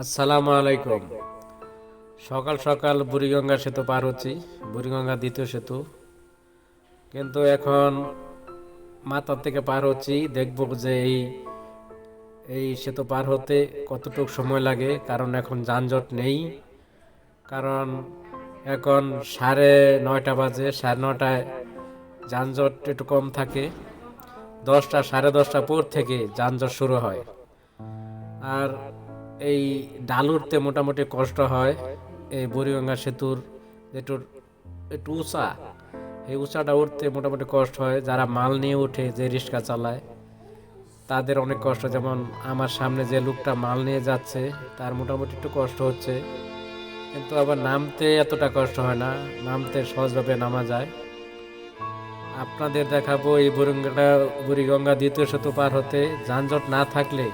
আসসালামু আলাইকুম। সকাল সকাল বুড়িগঙ্গা সেতু পার হচ্ছি, বুড়িগঙ্গা দ্বিতীয় সেতু। কিন্তু এখন মাথার থেকে পার হচ্ছি, দেখব যে এই এই সেতু পার হতে কতটুকু সময় লাগে, কারণ এখন যানজট নেই। কারণ এখন সাড়ে নয়টা বাজে, সাড়ে নটায় যানজট একটু কম থাকে। দশটা, সাড়ে দশটা পর থেকে যানজট শুরু হয়। আর এই ডাল উঠতে মোটামুটি কষ্ট হয়। এই বুড়িগঙ্গা সেতুর একটু একটু উঁচা, এই উঁচাটা উঠতে মোটামুটি কষ্ট হয়। যারা মাল নিয়ে ওঠে যে রিক্সা চালায়, তাদের অনেক কষ্ট। যেমন আমার সামনে যে লোকটা মাল নিয়ে যাচ্ছে, তার মোটামুটি একটু কষ্ট হচ্ছে। কিন্তু আবার নামতে এতটা কষ্ট হয় না, নামতে সহজভাবে নামা যায়। আপনাদের দেখাবো এই বুড়িগঙ্গা বুড়িগঙ্গা দ্বিতীয় সেতু পার হতে। যানজট না থাকলে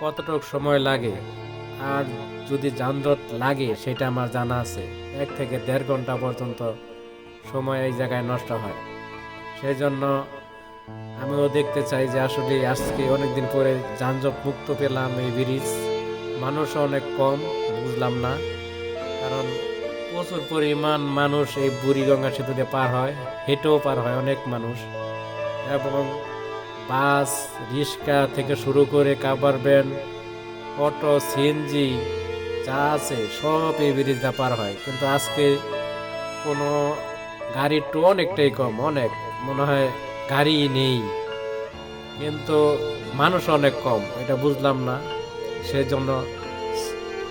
কতটুকু সময় লাগে? আর যদি যানজট লাগে, সেটা আমার জানা আছে। এক থেকে দেড় ঘণ্টা পর্যন্ত সময় এই জায়গায় নষ্ট হয়। সেই জন্য আমিও দেখতে চাই যে আসলে আজকে অনেকদিন পরে যানজট মুক্ত পেলাম এই ব্রিজ। মানুষ অনেক কম, বুঝলাম না। কারণ প্রচুর পরিমাণ মানুষ এই বুড়িগঙ্গা সেতু দিয়ে পার হয়, হেঁটেও পার হয় অনেক মানুষ। এবং বাস, রিক্সা থেকে শুরু করে কাবার ভ্যান অটো সিএনজি যা আছে, সব এই ব্রিজটা পার হয়। কিন্তু আজকে কোনো গাড়ি তো অনেকটাই কম, অনেক। মনে হয় গাড়ি নেই। কিন্তু মানুষ অনেক কম, এটা বুঝলাম না। সেই জন্য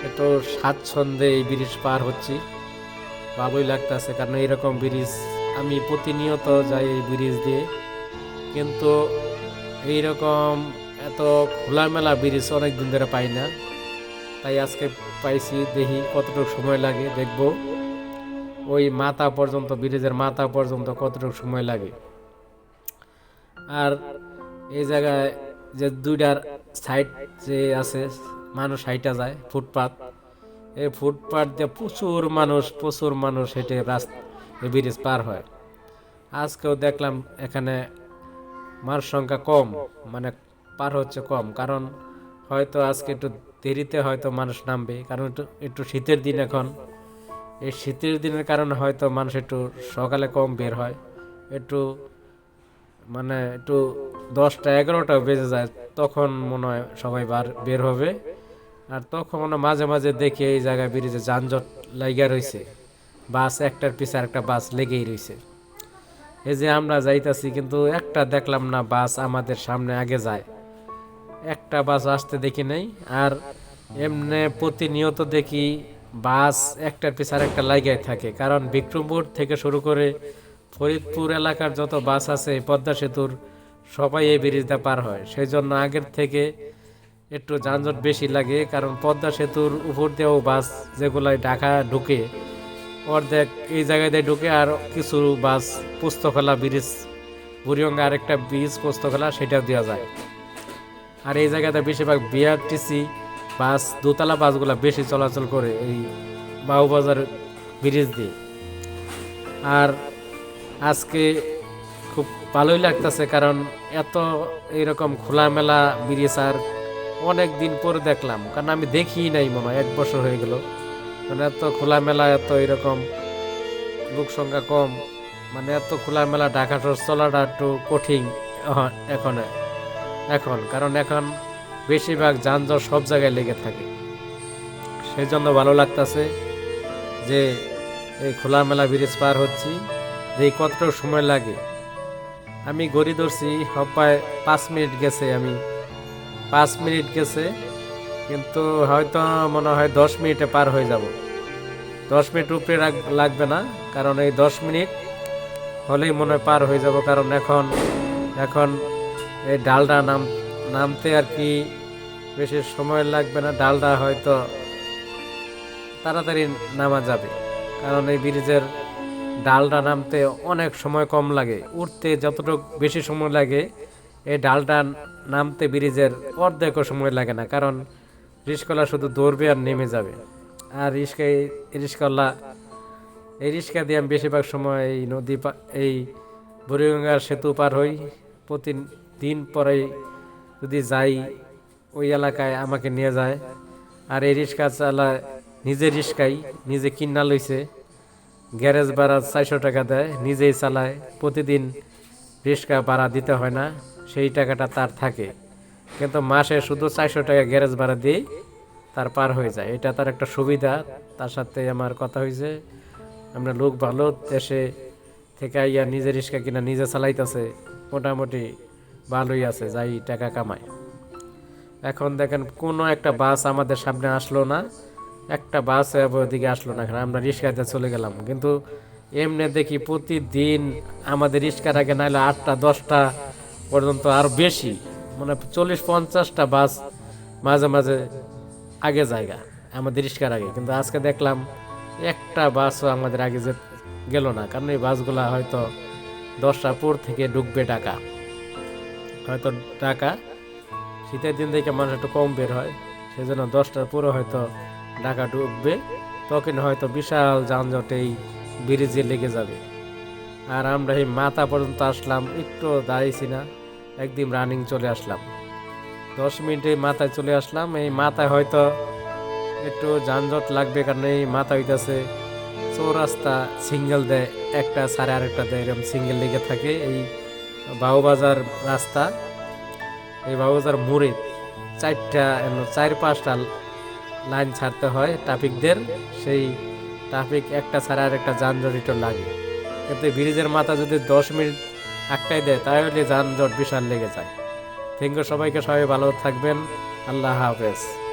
একটু স্বাচ্ছন্দ্যে এই ব্রিজ পার হচ্ছি। ভালোই লাগতেছে, কারণ এইরকম ব্রিজ আমি প্রতিনিয়ত যাই এই ব্রিজ দিয়ে। কিন্তু এইরকম এত খোলামেলা ব্রিজ অনেক দিন ধরে পাই না। তাই আজকে পাইছি, দেখি কতটুকু সময় লাগে, দেখব। ওই মাথা পর্যন্ত, ব্রিজের মাথা পর্যন্ত কতটুকু সময় লাগে। আর এই জায়গায় যে দুইটার সাইড যে আছে, মানুষ হাইটা যায় ফুটপাত। এই ফুটপাত দিয়ে প্রচুর মানুষ প্রচুর মানুষ হেঁটে রাস্তা ব্রিজ পার হয়। আজকেও দেখলাম এখানে মানুষ সংখ্যা কম মানে পার হচ্ছে কম। কারণ হয়তো আজকে একটু দেরিতে হয়তো মানুষ নামবে, কারণ একটু একটু শীতের দিন এখন। এই শীতের দিনের কারণে হয়তো মানুষ একটু সকালে কম বের হয়। একটু মানে একটু দশটা, এগারোটা বেজে যায়, তখন মনে হয় সবাই বার, বের হবে। আর তখন মনে মাঝে মাঝে দেখি এই জায়গায় ব্রিজে যানজট লাইগা রয়েছে বাস একটার পিছে একটা বাস লেগেই রয়েছে এই যে আমরা যাইতাছি কিন্তু একটা দেখলাম না বাস আমাদের সামনে আগে যায়। একটা বাস আসতে দেখি নাই, আর এমনি প্রতিনিয়ত দেখি বাস একটার পিছনে একটা লাগাই থাকে। কারণ বিক্রমপুর থেকে শুরু করে ফরিদপুর এলাকার যত বাস আছে, পদ্মা সেতুর সবাই এই ব্রিজটা পার হয়। সেই জন্য আগের থেকে একটু যানজট বেশি লাগে, কারণ পদ্মা সেতুর উপর দিয়েও বাস যেগুলাই ঢাকা ঢুকে অর্ধেক এই জায়গায় দিয়ে ঢুকে আর কিছু বাস, পুস্তকলা, ব্রিজ, বুড়িগঙ্গা আরেকটা ব্রিজ, পুস্তকলা, সেটাও দেওয়া যায়। আর এই জায়গাতে বেশিরভাগ বিআরটিসি বাস, দোতলা বাসগুলো বেশি চলাচল করে এই বাবুবাজার ব্রিজ দিয়ে। আর আজকে খুব ভালোই লাগতেছে কারণ এত এইরকম খোলামেলা ব্রিজ আর অনেক দিন পরে দেখলাম, কারণ আমি দেখি নাই মনে হয়, এক বছর হয়ে গেল। মানে এত খোলামেলা, এত এরকম লোক সংখ্যা কম। মানে এত খোলামেলা ঢাকা শহর চলাটা একটু কঠিন এখন। এখন, কারণ এখন বেশিরভাগ যানজট সব জায়গায় লেগে থাকে। সেই জন্য ভালো লাগতেছে যে এই খোলামেলা ব্রিজ পার হচ্ছি, যে কতটা সময় লাগে। আমি গড়ি ধরছি সবাই পাঁচ মিনিট গেছে, আমি পাঁচ মিনিট গেছে। কিন্তু হয়তো মনে হয় দশ মিনিটে পার হয়ে যাব। দশ মিনিট উপরে লাগবে না, কারণ এই দশ মিনিট হলেই মনে হয় পার হয়ে যাব, কারণ এখন এখন এই ডালটা নাম, নামতে আর কি বেশি সময় লাগবে না ডালটা হয়তো তাড়াতাড়ি নামা যাবে, কারণ এই ব্রিজের ডালটা নামতে অনেক সময় কম লাগে, উঠতে যতটুকু বেশি সময় লাগে, এই ডালটা নামতে ব্রিজের অর্ধেকও সময় লাগে না, কারণ রিস্কলা শুধু দৌড়বে আর নেমে যাবে। আর রিস্কায় রিস্কলা এই রিক্সা দিয়ে আমি বেশিরভাগ সময় এই নদী এই বুড়িগঙ্গার সেতু পার হই। প্রতিদিন পরে যদি যাই, ওই এলাকায় আমাকে নিয়ে যায়। আর এই রিক্সা চালা নিজে রিক্সাই নিজে কিনা লইছে। গ্যারেজ ভাড়া চারশো টাকা দেয়, নিজেই চালায়। প্রতিদিন রিক্সা ভাড়া দিতে হয় না, সেই টাকাটা তার থাকে। কিন্তু মাসে শুধু চারশো টাকা গ্যারেজ ভাড়া দিয়ে তার পার হয়ে যায়। এটা তার একটা সুবিধা। তার সাথে আমার কথা হয়েছে আমরা লোক ভালো, দেশে থেকে আইয়া নিজে রিক্সা কিনা নিজে চালাইতেছে, মোটামুটি ভালোই আছে, যাই টাকা কামায়। এখন দেখেন, কোনো একটা বাস আমাদের সামনে আসলো না, একটা বাস ওদিকে আসলো না, এখন আমরা রিক্সাতে চলে গেলাম। কিন্তু এমনি দেখি প্রতিদিন আমাদের রিক্সার আগে নাহলে আটটা, দশটা পর্যন্ত আর বেশি। মানে চল্লিশ পঞ্চাশটা বাস মাঝে মাঝে আগে জায়গা, আমাদের রিক্সার আগে। কিন্তু আজকে দেখলাম একটা বাসও আমাদের আগে যে গেল না, কারণ এই বাসগুলা হয়তো দশটা পর থেকে ঢুকবে টাকা হয়তো টাকা শীতের দিন থেকে মানুষ একটু কম বের হয় সেই জন্য দশটার পুরো হয়তো ঢাকা ঢুকবে। তখন হয়তো বিশাল যানজট এই ব্রিজে লেগে যাবে। আর আমরা এই মাথা পর্যন্ত আসলাম একটু দাঁড়িয়েছি না। একদিন রানিং চলে আসলাম। দশ মিনিটে মাথায় চলে আসলাম, এই মাথায় হয়তো একটু যানজট লাগবে কারণ এই মাথা হইতেছে চৌরাস্তা সিঙ্গেল দেয় একটা সাড়ে আরেকটা দেয় এরকম সিঙ্গেল লেগে থাকে এই বাউবাজার রাস্তা। এই বাবুজার মোড়ে চারটা চার পাঁচটা লাইন ছাড়তে হয় ট্রাফিকদের সেই ট্রাফিক একটা ছাড়া আর একটা যানজট লাগে। কিন্তু ব্রিজের মাথা যদি দশ মিনিট একটাই দেয়, তাহলে যানজট বিশাল লেগে যায়। থ্যাংক ইউ সবাইকে, সবাই ভালো থাকবেন। আল্লাহ হাফেজ।